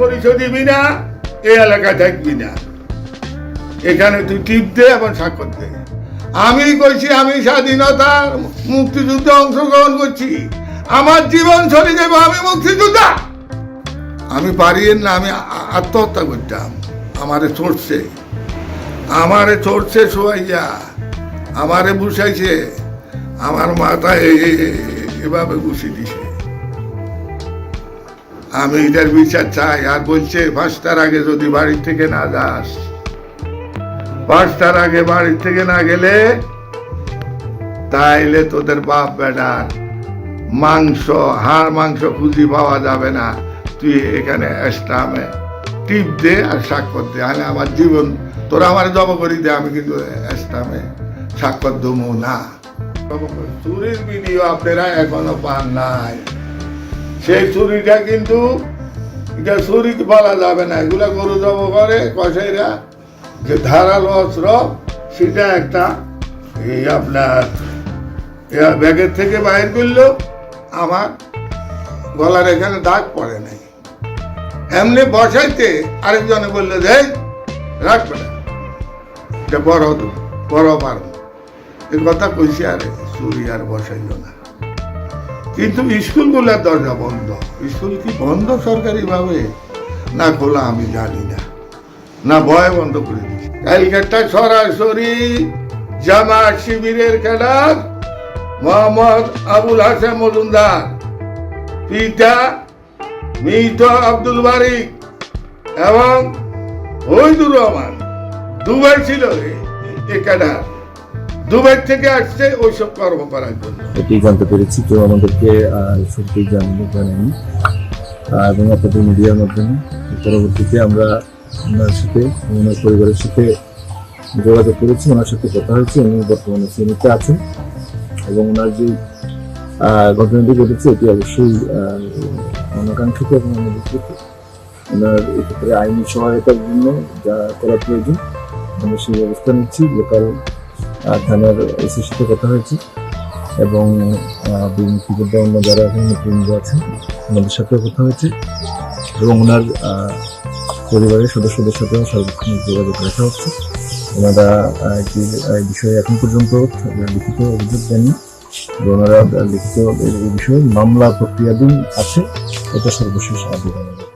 পরিচয় দিবি না, এই এলাকায় থাকবি না। এখানে তুই টিপ দে এবং স্বাক্ষর দে। আমি কইছি, আমি স্বাধীনতার মুক্তিযুদ্ধে অংশগ্রহণ করছি। আমার জীবন চলে যাব আমি মুক্তিযোদ্ধা। আমি পারি না, আমি আত্মহত্যা করতাম। আমারে চড়ছে আমারে চড়ছে শোয়াইয়া আমারে বুসাইছে। আমার মাথায় এভাবে বুসি দিছে। আমি এটার বিচার চাই। আর বলছে পাঁচটার আগে যদি বাড়ি থেকে না যাস। পাঁচটার আগে বাড়ি থেকে না গেলে তাইলে তোদের বাপ বেটার মাংস, হাড় মাংস খুঁজি পাওয়া যাবে না। তুই এখানে এস্টামে টিপ দে আর স্বাক্ষর দে। আমি আমার জীবন, তোরা আমার জব করি দে, আমি কিন্তু এস্টামে স্বাক্ষর দেবো না। চুরির ভিডিও আপনারা এখনও পান নাই। সেই ছুরিটা কিন্তু এটা চুরি বলা যাবে না এগুলা গরু জব করে কষাইরা যে ধারালো অস্ত্র সেটা একটা এই আপনার এ ব্যাগের থেকে বাইর করল আমার গলার এখানে দাগ পড়ে নাই। এমনি বসাইতে আরেকজনে বলল যে "এই, রাখবে না। এটা বড় বড় পারো এই কথা কইছি আরে চুরি আর বসাইল না। কিন্তু স্কুলগুলোর দরজা বন্ধ। স্কুল কি বন্ধ সরকারিভাবে? না খোলা, আমি জানি না। না, ভয় বন্ধ করে দিচ্ছি কালকাটা সরাসরি জামাত শিবিরের ক্যাডার মোহাম্মদ আবুল হাসান মজুমদার, পিতা মৃত আব্দুল বারিক এবং ওইদুর রহমান। দুবাই ছিল এ ক্যাডার দুবাই থেকে আসছে, ওইসব কর্ম করার জন্য এটি জানতে পেরেছি কেউ আমাদেরকে সত্যি জানিয়ে জানেনি এবং আপনাদের মিডিয়ার মাধ্যমে পরবর্তীতে আমরা ওনার সাথে, ওনার পরিবারের সাথে যোগাযোগ করেছি, ওনার সাথে কথা হয়েছে, উনি বর্তমানে শ্রেণীতে আছেন। এবং ওনার যে ঘটনাটি ঘটেছে, এটি অবশ্যই অনাকাঙ্ক্ষিত এবং অনুভূত ওনার এক্ষেত্রে আইনি সহায়তার জন্য যা করা প্রয়োজন, আমরা সেই ব্যবস্থা নিচ্ছি, লোকাল থানার এসির সাথে কথা হয়েছে এবং বীর অন্য যারা এখন নেতৃবৃন্দ আছেন ওনাদের সাথেও কথা হয়েছে এবং ওনার পরিবারের সদস্যদের সাথেও সর্বক্ষণ যোগাযোগ রাখা হচ্ছে। ওনারা একটি বিষয়ে এখন পর্যন্ত লিখিত অভিযোগ দেননি ওনারা লিখিত এই বিষয়ে মামলা প্রক্রিয়াধীন আছে। এটা সর্বশেষ আবেদন।